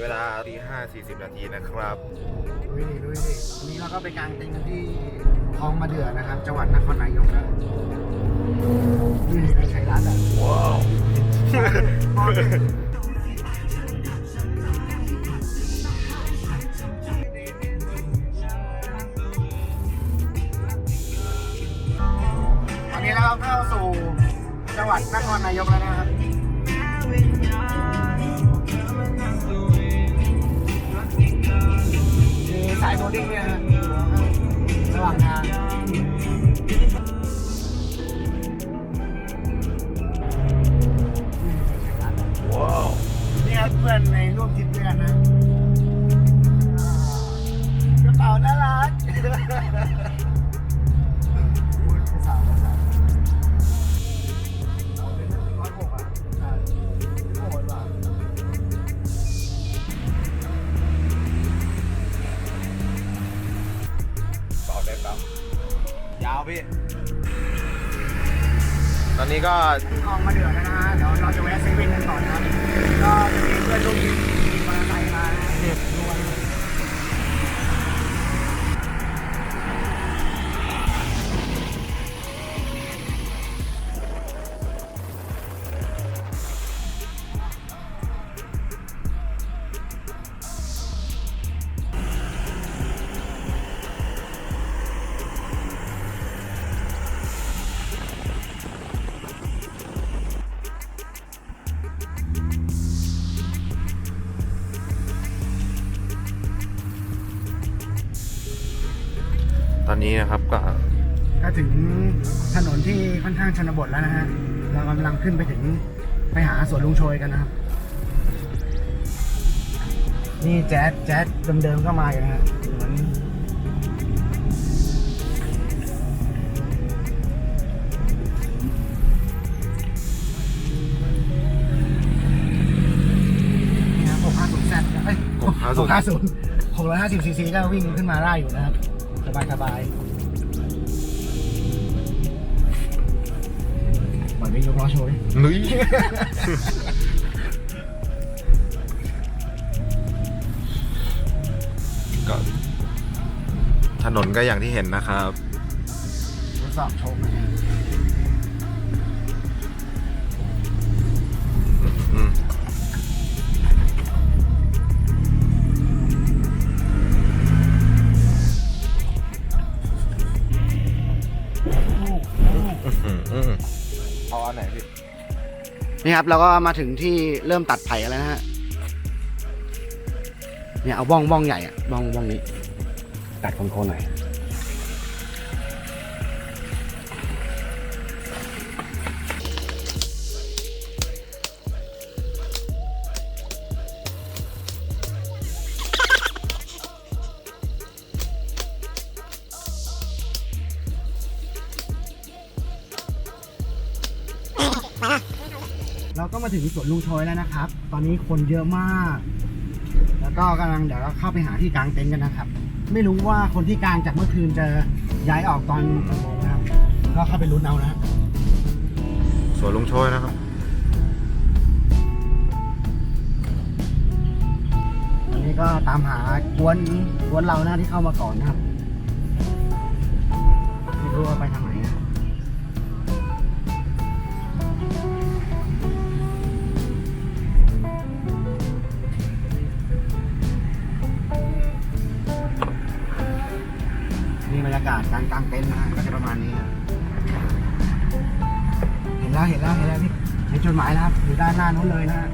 เวลาตีห้าสี่สิบนาทีนะครับดูดิดูดิวันนี้เราก็ไปกางเต็นท์กันที่คลองมะเดื่อนะครับ จังหวัดนครนายกนะนี่ใช้ร้านอะว้าวตอนนี้เราเข้าสู่จังหวัดนครนายกแล้วนะครับ มีสา ยาวพี่ ตอนนี้ก็คลองมาเดือดแล้วนะฮะ เดี๋ยวเราจะแวะเซเว่นกันก่อนนะครับ ก็จะมีเพื่อนร่วมทริปมีมอเตอร์ไซค์มานะ นนี้นะครับก็ก็ถึงถนนที่ค่อนข้างชนบทแล้วนะฮะ เรากำลังขึ้นไปถึงไปหาสวนลุงโชยกันนะครับ นี่แจ๊ดแจ๊ดเดิมๆก็มาอยู่นะฮะเหมือนนี่นะ650แซดเอ้ย650 650 650ซีซีก็วิ่งขึ้นมาได้อยู่นะครับส บายสบายๆปล่อยไปยกล้อโชว์ดิลุยก็ถนนก็อย่างที่เห็นนะครับ ทดสอบโชว์ นี่ครับเราก็มาถึงที่เริ่มตัดไผ่แล้วนะฮะเนี่ยเอาบ้องบ้องใหญ่อะบ้องบ้องนี้ ตัดโคนๆหน่อย ถึงสวนลุงโชยแล้วนะครับ ตอนนี้คนเยอะมาก แล้วก็กำลังเดี๋ยวเราเข้าไปหาที่กลางเต็นท์กันนะครับ ไม่รู้ว่าคนที่กลางจากเมื่อคืนจะย้ายออกตอนกี่โมงนะครับก็เข้าไปลุ้นเอานะสวนลุงโชยนะครับอันนี้ก็ตามหากวนกวนเรานะที่เข้ามาก่อนนะครับ ไม่รู้ว่าไปทางไหน นะนี่บรรยากาศการกางเต็นท์นะฮะก็จะประมาณนี้ครับเห็นแล้วเห็นแล้วเห็นแล้วพี่เห็นจุดหมายแล้วครับอยู่ด้านหน้านู้นเลยนะฮะ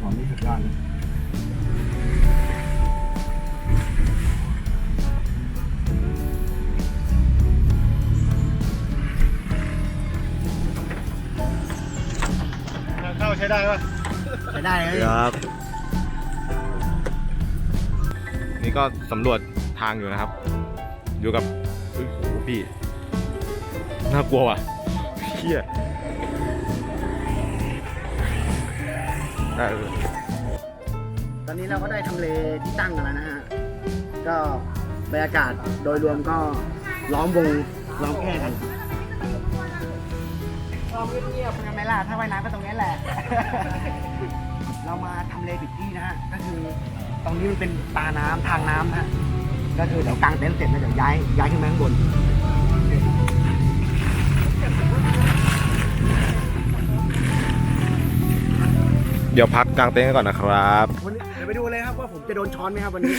หอมนี่สุดยอดเลยเข้าใช้ได้ปะใช้ได้เลย ครับ นี่ก็สำรวจทางอยู่นะครับ อยู่กับอุ๊ยโอ้โหพี่ น่ากลัวว่ะเฮียได้เลยตอนนี้เราก็ได้ทำเลที่ตั้งกันแล้วนะฮะ ก็บรรยากาศโดยรวมก็ล้อมวงล้อมแค่กันล้อมเงียบๆทำไมล่ะถ้าว่ายน้ำก็ตรงนี้แหละ เรามาทำเลผิดที่นะฮะ ก็คือตรงนี้มันเป็นตาน้ำทางน้ำนะฮะ ก็คือเดี๋ยวกางเต็นท์เสร็จแล้วเดี๋ยวย้ายย้ายขึ้นมาข้างบนเดี๋ยวพักกางเต็นท์กันก่อนนะครับ วันนี้เดี๋ยวไปดูเลยครับว่าผมจะโดนช้อนไหมครับวันนี้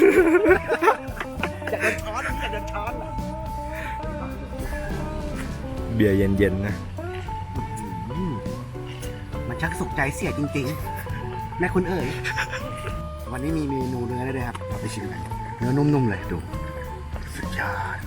จะโดนช้อนจะโดนช้อนเบียร์เย็นๆนะ อืมมันชักสุขใจเสียจริงๆ แม่คุณเอ๋ยวันนี้มีเมนูเนื้อด้วยครับเอาไปชิมกัน เนื้อนุ่มๆเลยดูสุดยอด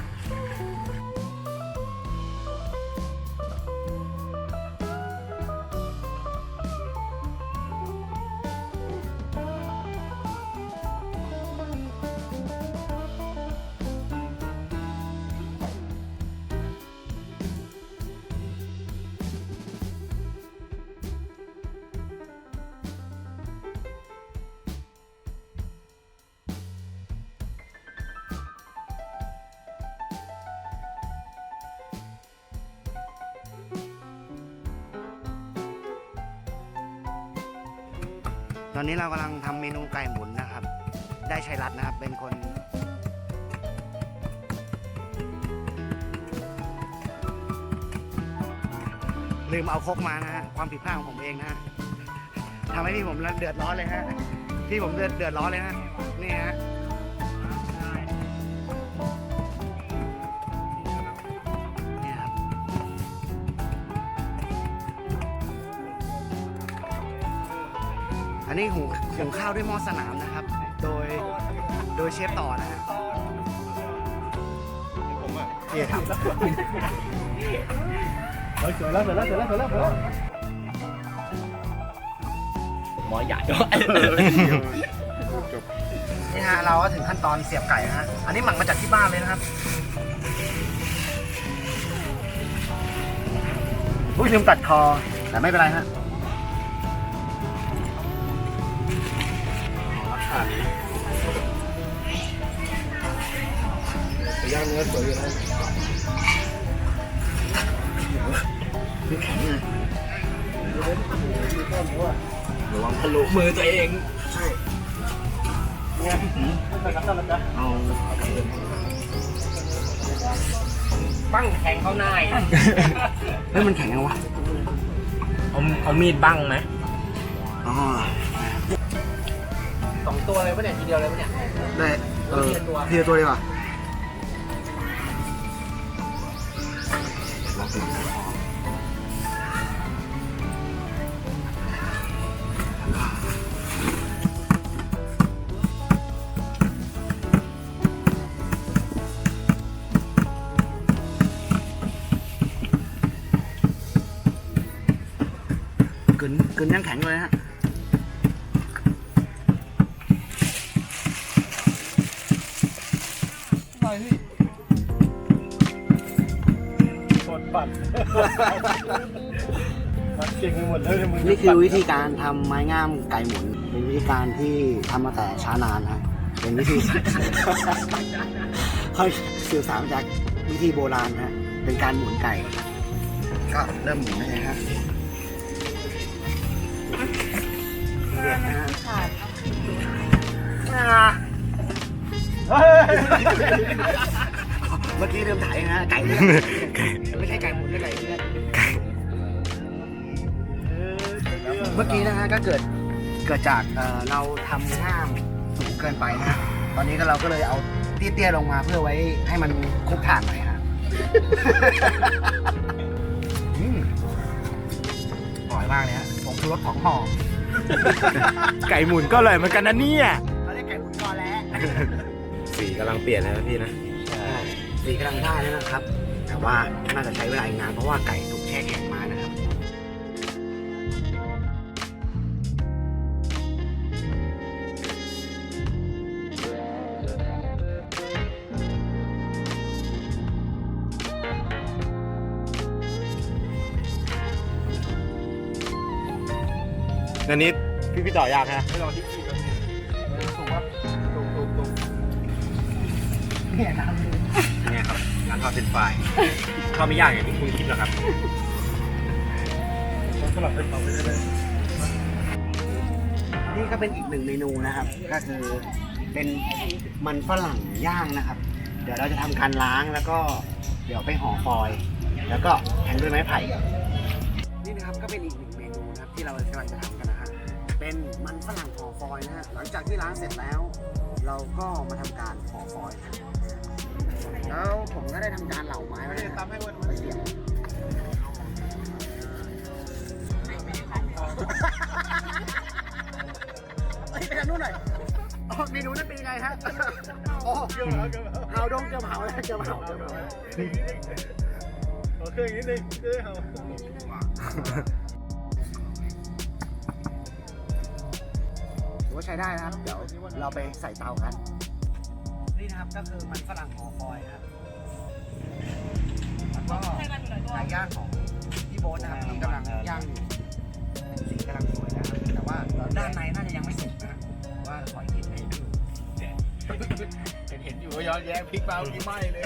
ตอนนี้เรากำลังทำเมนูไก่หมุนนะครับ ได้ชัยรัตน์นะครับ เป็นคนลืมเอาครกมานะฮะความผิดพลาดของผมเองนะฮะทำให้พี่ผมเดือดร้อนเลยฮะพี่ผมเดือดเดือดร้อนเลยฮะ นนี้หุงหุงข้าวด้วยหม้อสนามนะครับ โดยโดยเชฟต่อนะฮะนี่ครับสวยแล้วสวยแล้วสวยแล้วสวยแล้วสวยแล้วหมอใหญ่ด้วยนี่ฮะเราก็ถึงขั้นตอนเสียบไก่นะฮะ อันนี้หมักมาจากที่บ้านเลยนะครับผู้ลืมตัดคอแต่ไม่เป็นไรฮะ ย่างเนื้อสวยอยู่แล้วคือแข็งเลยระวังทะลุมือตัวเองเนี่ยเอาปั้งแทงเข้าหน้าอีกเฮ้ยมันแข็งยังวะเอาเอามีดบ้างไหมอ๋อสองตัวเลยปะเนี่ยทีเดียวเลยปะเนี่ยได้เออทีละตัวทีละตัวดีกว่า นกึนยังแข็งเลยฮะกด บัตรบัตรเก่งไปหมดเลยมึงนี่คือวิธีการทำไม้งามไก่หมุน เป็นวิธีการที่ทำมาแต่ช้านานฮะเป็นวิธี เขาสื่อสารมาจากวิธีโบราณฮะเป็นการหมุนไก่ ก็เริ่มหมุนได้เลยฮะเด็ดนะฮะอ่า เมื่อกี้เริ่มถ่ายนะฮะไก่เลือดไม่ใช่ไก่หมุนไม่ใช่ไก่เลือดเมื่อกี้นะฮะก็เกิดเกิดจากเอ่อเราทำง่ามสูงเกินไปนะฮะตอนนี้ก็เราก็เลยเอาเตี้ยๆลงมาเพื่อไว้ให้มันคุกถ่านหน่อยฮะอืมอร่อยมากเลยฮะผมคือรสของหอมไก่หมุนก็เลยเหมือนกันนะเนี่ยเขาเรียกไก่หมุนกอแล้ว สีกำลังเปลี่ยนแล้วนะพี่นะ สีกำลังได้แล้วนะครับ แต่ว่าน่าจะใช้เวลาอีกนานเพราะว่าไก่ถูกแช่แข็งมานะครับอันนี้พี่พี่ต่อยากฮะไม่รอที่กี่นาทีถูกปะถูกถูกถูกเนี่ยน้ำ ทอดเป็นไฟทอดไม่ยากอย่างที่คุณคิดหรอกครับผมสลับไปต่อไปเรื่อยนี่ก็เป็นอีกหนึ่งเมนูนะครับ ก็คือเป็นมันฝรั่งย่างนะครับ เดี๋ยวเราจะทำการล้างแล้วก็เดี๋ยวไปห่อฟอยล์แล้วก็แทงด้วยไม้ไผ่นี่นะครับก็เป็นอีกหนึ่งเมนูนะครับที่เรากำลังจะทำกันนะฮะเป็นมันฝรั่งห่อฟอยล์นะฮะหลังจากที่ล้างเสร็จแล้ว เราก็มาทำการห่อฟอยล์นะ แล้วผมก็ได้ทำการเหล่าไม้ไว้นะครับไปเสียบเฮ้ยไปทางนู้นหน่อยอ๋อเมนูนั้นเป็นยังไงฮะอ๋อเกือบเผาเกือบเผาดงเกือบเผาแล้วเกือบเผาเกือบเผาขอเครื่องนิดนึงจะได้เอาถือว่าใช้ได้นะครับ เดี๋ยวเราไปใส่เตากัน นี่นะครับก็คือมันฝรั่งห่อฟอยล์นะครับแล้วก็ไก่ย่างของพี่โบ๊ทนะครับที่กำลังย่างอยู่สีกำลังสวยนะครับแต่ว่าด้านในน่าจะยังไม่สุกนะครับว่าขออีกนิดนึงเห็นเห็นอยู่ว่าย้อนแย้งพริกเปล่ากี่ไหม้เลย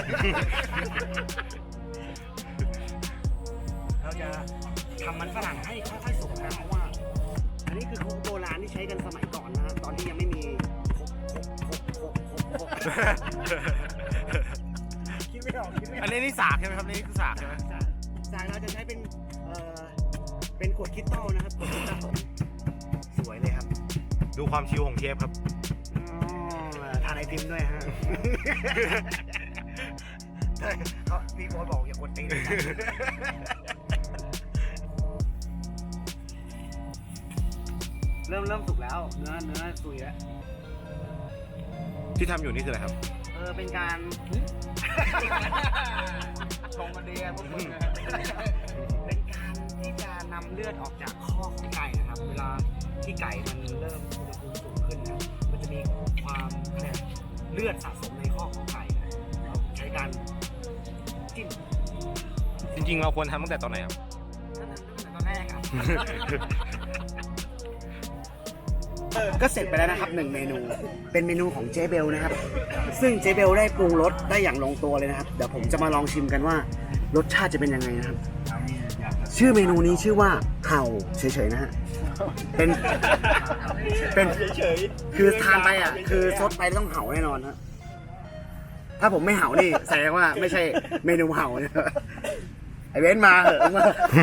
เราจะทำมันฝรั่งให้ค่อยๆสุกนะเพราะว่า อันนี้คือ คุกคุกคุกคิดไม่ออกคิดไม่ออัอนกนี้นี่สากใช่ไหมครับนี่คือสากใช่ไหมสายเราจะใช้เป็นเอ่อเป็นขวดคริสตัลนะครับขวดคริสตัลสวยเลยครับดูความชิวของเชฟครับอ๋อทานไอติมด้วยฮะเฮ้ยเขาพี่โบ๊ทบอกอย่ากดตีนนะเริ่มเริ่มสุกแล้ว เนื้อเนื้อสุยแล้ว ที่ทำอยู่นี่คืออะไรครับ เออเป็นการ ชงกันดีอะพวกมึงอะเป็นการที่จะนำเลือดออกจากข้อของไก่นะครับ เวลาที่ไก่มันเริ่มอุณหภูมิสูงขึ้นนะมันจะมีความเขาเรียกเลือดสะสมในข้อของไก่นะเราใช้การจิ้มจริงๆ เราควรทำตั้งแต่ตอนไหนครับ นั่นนั่นตอนแรกครับ ก็เสร็จไปแล้วนะครับหนึ่งเมนู เป็นเมนูของเจเบลนะครับ ซึ่งเจเบลได้ปรุงรสได้อย่างลงตัวเลยนะครับ เดี๋ยวผมจะมาลองชิมกันว่ารสชาติจะเป็นยังไงนะครับ ชื่อเมนูนี้ชื่อว่าเห่าเฉยๆนะฮะ เป็นเป็นเฉยคือทานไปอะ คือซดไปต้องเห่าแน่นอนฮะถ้าผมไม่เห่านี่แสดงว่าไม่ใช่เมนูเห่าเนี่ยไอเว้นมาเหอะมา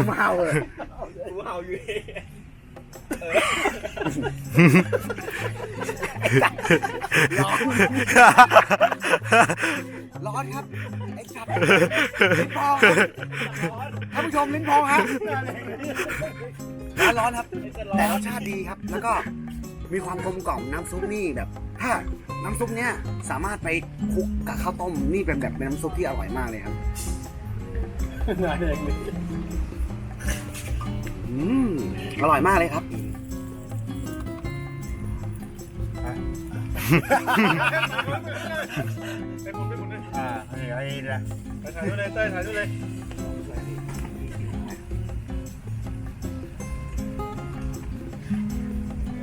มาเห่าเหอะกูเห่าอยู่ ร้อนครับ ไอ้สัตว์ลิ้นพองครับท่านผู้ชมลิ้นพองครับร้อนครับ แต่รสชาติดีครับ แล้วก็มีความกลมกล่อมน้ำซุปนี่แบบ ถ้าน้ำซุปเนี้ยสามารถไปคลุกกับข้าวต้มนี่เป็นแบบเป็นน้ำซุปที่อร่อยมากเลยครับ น่าเด็กเลย อืมอร่อยมากเลยครับ ไปหมุนไปหมุนเลยอ่าไอ้ละถ่ายด้วยเลยเต้ยถ่ายด้วยเลย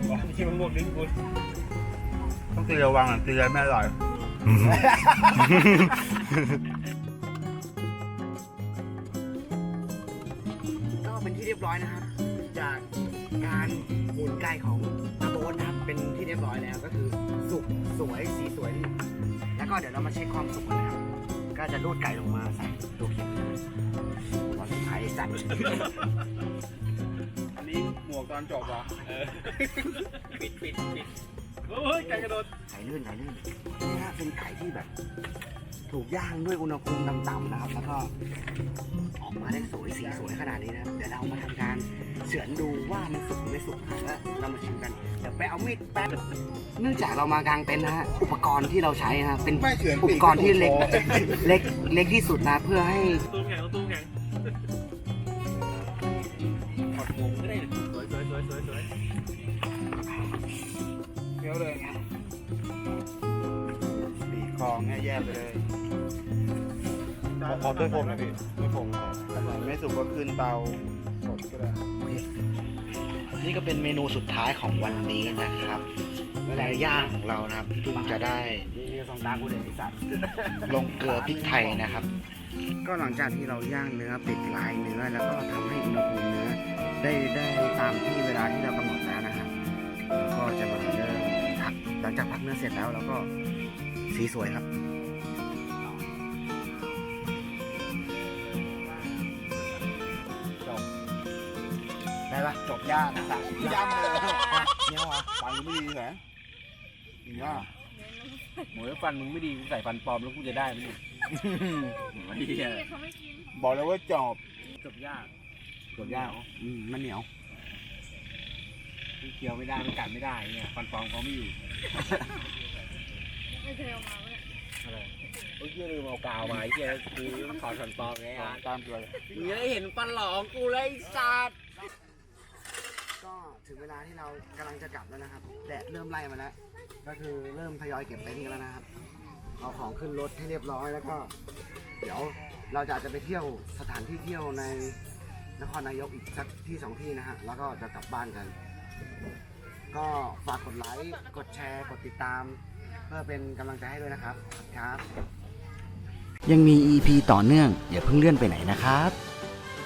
บอกที่มันหมดลิ้นกูต้องตีระวังอะตีอะไรไม่อร่อย อยนะครับ จากการหมุนไก่ของตาโบนนะครับเป็นที่เรียบร้อยแล้วก็คือสุกสวยสีสวย แล้วก็เดี๋ยวเรามาเช็คความสุกกันนะครับ ก็จะรูดไก่ลงมาใส่ตัวเข็มนะครับตอนสุดท้ายจัด อันนี้หมวกตอนจบเหรอปิดปิดปิดเฮ้ยไก่กระโดด ไก่ลื่นไก่ลื่นนี่ฮะเป็นไก่ที่แบบ ถูกย่างด้วยอุณหภูมิต่ำๆนะครับ แล้วก็ออกมาได้สวยสีสวยขนาดนี้นะครับ เดี๋ยวเรามาทำการเฉือนดูว่ามันสุกหรือไม่สุกนะแล้วเรามาชิมกัน เดี๋ยวไปเอามีดแป๊บเนื่องจากเรามากางเต็นท์นะฮะ อุปกรณ์ที่เราใช้นะฮะเป็นไม่เฉือนอุปกรณ์ที่เล็กเล็กเล็กที่สุดนะเพื่อให้ตู้แข็งตู้แข็งถอดหมวกก็ได้สวยสวยสวยสวยสวยเฟี้ยวเลยปีกคองเนี่ยแย่ไปเลย ขอขอถ้วยโฟมหน่อยพี่ถ้วยโฟมขออร่อยไม่สุกก็ขึ้นเตาสดก็ได้นี่ก็เป็นเมนูสุดท้ายของวันนี้นะครับไก่ย่างของเรานะครับเพิ่งจะได้ลงเกลือพริกไทยนะครับ ก็หลังจากที่เราย่างเนื้อปิดลายเนื้อแล้วก็ทำให้อุณหภูมิเนื้อได้ได้ตามที่เวลาที่เรากำหนดแล้วนะครับแล้วก็จะมาเริ่มพักหลังจากพักเนื้อเสร็จแล้วแล้วก็สีสวยครับ ปะจบยากนะย่ำเลยเนี่ยวะฟันไม่ดีเหรอจริงว่าหมูฟันมึงไม่ดีกูใส่ฟันปลอมแล้วกูจะได้ไหมเนี่ยไม่ดีอะบอกเลยว่าจอบจบยากจบยากอืมมันเหนียวเคี้ยวไม่ได้มันกัดไม่ได้เนี่ยฟันปลอมเขาไม่อยู่ไม่เคยเอามาเนี่ยอะไรเมื่อกี้ลืมเอากาวมาไอ้เหี้ยกูต้องถอดฟันปลอมไงอะตามตัวเลยมึงจะได้เห็นฟันหลองกูเลยไอ้สัตว์ก็ ถึงเวลาที่เรากำลังจะกลับแล้วนะครับแดดเริ่มไล่มาแล้ว ก็คือเริ่มทยอยเก็บเต็นท์กันแล้วนะครับ เอาของขึ้นรถให้เรียบร้อยแล้วก็ เดี๋ยวเราจะอาจจะไปเที่ยวสถานที่เที่ยวในนครนายกอีกสักที่สองที่นะฮะแล้วก็จะกลับบ้านกัน ก็ฝากกดไลค์กดแชร์กดติดตาม เพื่อเป็นกำลังใจให้ด้วยนะครับครับ ยังมี EP ต่อเนื่อง อย่าเพิ่งเลื่อนไปไหนนะครับ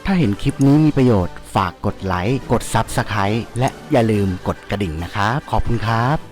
ถ้าเห็นคลิปนี้มีประโยชน์ ฝากกดไลค์ กด Subscribe และอย่าลืมกดกระดิ่งนะครับ ขอบคุณครับ